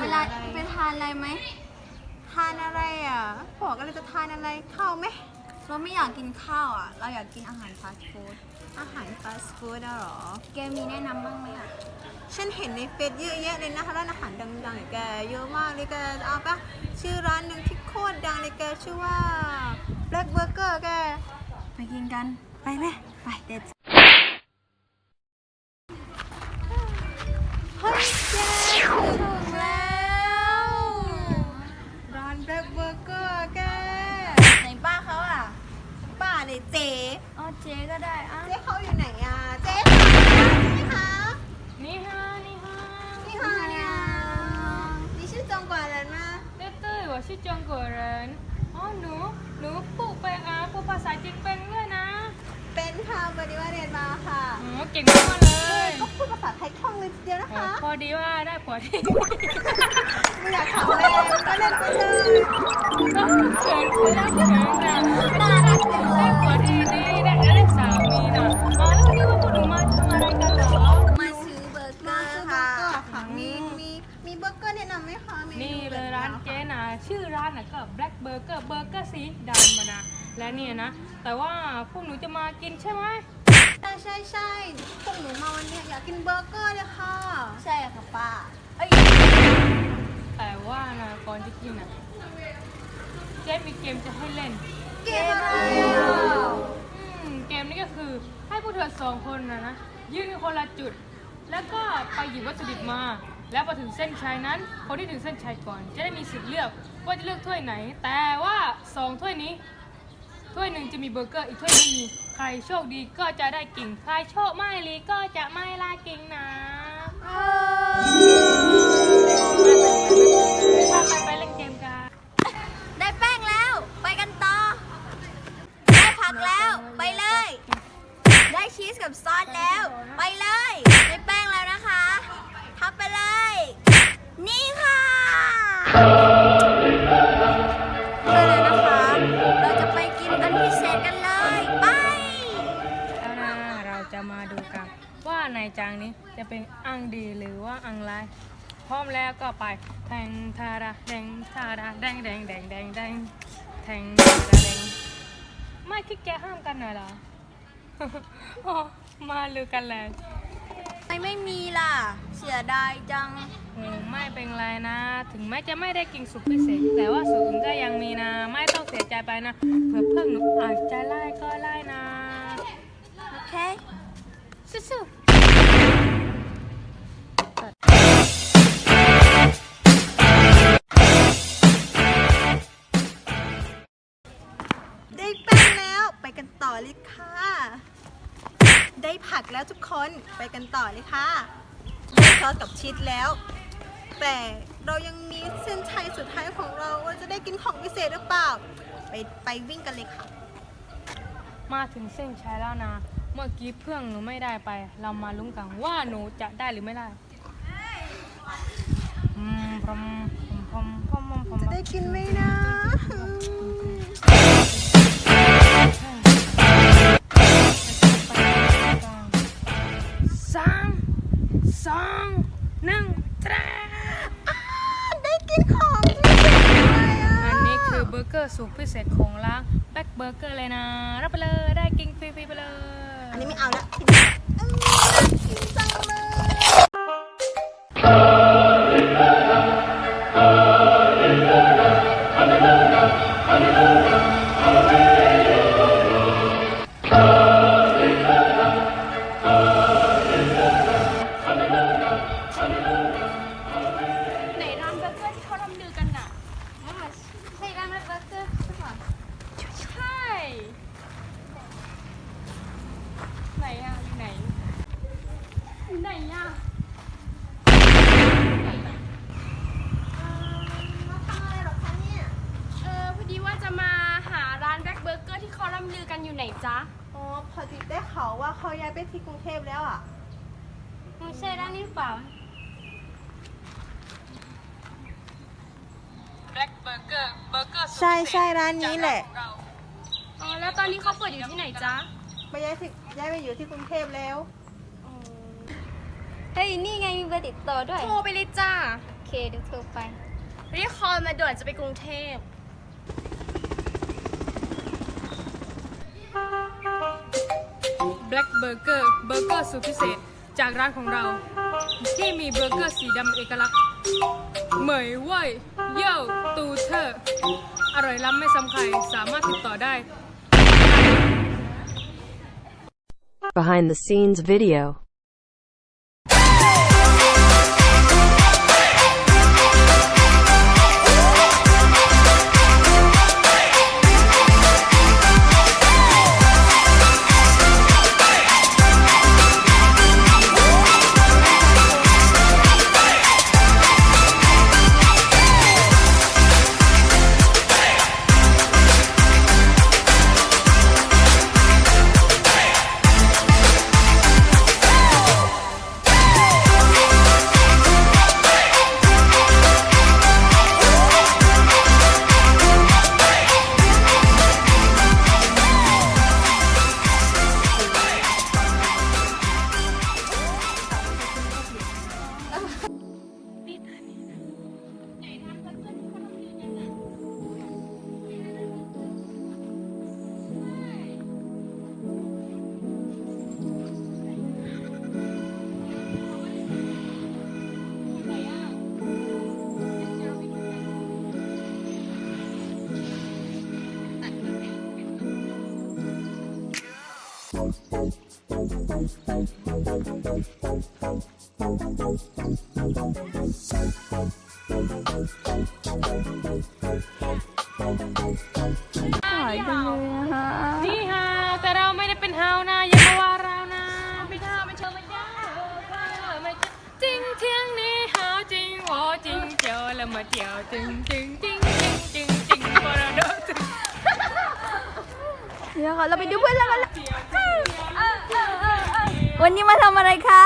เวลาไปทานอะไรไหม ทานอะไรอะบอกอะไรจะทานอะไรข้าวไหมเราไม่อยากกินข้าวอะ เราอยากกินอาหารฟาสต์ฟู้ด อาหารฟาสต์ฟู้ดอะเหรอ แกมีแนะนำบ้างไหมอะ ฉันเห็นในเฟซเยอะแยะเลยนะคะร้านอาหารดังๆเนี่ยแกเยอะมากเลยแกเอาปะชื่อร้านหนึ่งที่โคตรดังเลยแกชื่อว่า Black Burger แก ไปกินกัน ไปไหมไปเด็ดเฮ้ย อ๋อเจ๊ก็ได้ เลยทีเดียวนะอ๋อคะพอดีว่าได้ผัวที่ไม่อยากถามอะไรก็เล่นไปเลยก็เขินเขินเขินนะน่ารักจังเลยได้ผัวที่ดีได้ได้สามีนะอ๋อแล้ววันนี้ว่าพวกหนูมาทำอะไรกันเหรอมาซื้อเบอร์เกมาอซื้อร์เบอค่ะร์เกอร์ค่ะมีมีมีเบอร์เกอร์แนะนำไหมคะมนี่เลยร้านเจ๊นะชื่อร้านน่ะก็ Black Burger เบอร์เกอร์สีดำมานะและเนี่ยนะ แต่ว่าพวกหนูจะมากินใช่ไหม ใช่ใช่ใช่พวกหนูมาวันเนี้ย อยากกินเบอร์เกอร์เลยค่ะ ใช่ค่ะป้าเอ้ยแต่ว่านะก่อนจะกินอะเจ๊มีเกมจะให้เล่น เกมอะไรอะอืมเกมนี้ก็คือให้พวกเธอสองคนนะนะยืนกันคนละจุด แล้วก็ไปหยิบวัตถุดิบมา แล้วพอถึงเส้นชัยนั้น คนที่ถึงเส้นชัยก่อน จะได้มีสิทธิ์เลือกว่าจะเลือกถ้วยไหน แต่ว่าสองถ้วยนี้ ถ้วยหนึ่งจะมีเบอร์เกอร์อีกถ้วยไม่มี ใครโชคดีก็จะได้กิ่ง ใครโชคไม่ดีก็จะไม่ลากิ่งนะไปไปไปเล่นเกมกัน ได้แป้งแล้ว ไปกันต่อ ได้ผักแล้ว ไปเลย ได้ชีสกับซอสแล้ว ไปเลย ได้แป้งแล้วนะคะทับไปเลย นี่ค่ะ จานนี้จะเป็นอังดีหรือว่าอังไรพร้อมแล้วก็ไปแทงทาราแดงทาราแดงแดงแดงแดงแดงแทงทาราแดงไม่คิดแกห้ามกันหน่อยเหรอโอ้มาลือกันเลยไม่ไม่มีล่ะ เสียดายจังโอ้ไม่เป็นไรนะ ถึงแม้จะไม่ได้กินสุกพิเศษ แต่ว่าสุกอื่นก็ยังมีนะ ไม่ต้องเสียใจไปนะเผื่อเพื่อนหนูอาจจะไล่ก็ไล่นะ โอเคสู้ๆ อเลยค่ะ ได้ผักแล้วทุกคนไปกันต่อเลยค่ะได้ซอสกับชีสแล้ว แต่เรายังมีเส้นชัยสุดท้ายของเราว่าจะได้กินของพิเศษหรือเปล่า ไปไปวิ่งกันเลยค่ะ มาถึงเส้นชัยแล้วนะ เมื่อกี้เพื่อนหนูไม่ได้ไป เรามาลุ้นกันว่าหนูจะได้หรือไม่ได้อืมพรมพรมพรมพรมพรมจะได้กินไหมนะ อเบอร์เกอร์สูตรพิเศษของร้านแบ็คเบอร์เกอร์เลยนะ รับไปเลยได้กินฟรีๆไปเลย อันนี้ไม่เอาละทีนี้อืมน่ากินจังเลย ใช่ใช่ร้านนี้แหละอ๋อแล้วตอนนี้เขาเปิดอยู่ที่ไหนจ๊ะไปย้ายที่ย้ายไปอยู่ที่กรุงเทพแล้ว เฮ้ย นี่ไงมีเบอร์ติดต่อด้วย โทรไปเลยจ้า โอเคเคเดี๋ยวโทรไปเรียกคอลมาด่วนจะไปกรุงเทพ Black Burger เบอร์เกอร์สูตรพิเศษ จากร้านของเรา ที่มีเบอร์เกอร์สีดำเอกลักษณ์ เหมยเว่ยเย่ตูเธอร์ อร่อยล้ำไม่ซ้ำใครสามารถติดต่อได้ Behind the scenes video. นี่ฮาวแต่เราไม่ได้เป็นฮาวนะอย่ามาว่าเรานะไม่ท่าไม่เชื่อไม่ได้ไม่จริงเที่ยงนี้ฮาวจริงวอจริงเจียวแล้วมาเจียวจริงจริงจริง เดี๋ยวค่ะเราไปดูเพื่อนเรากันเจียววันนี้มาทำอะไรคะ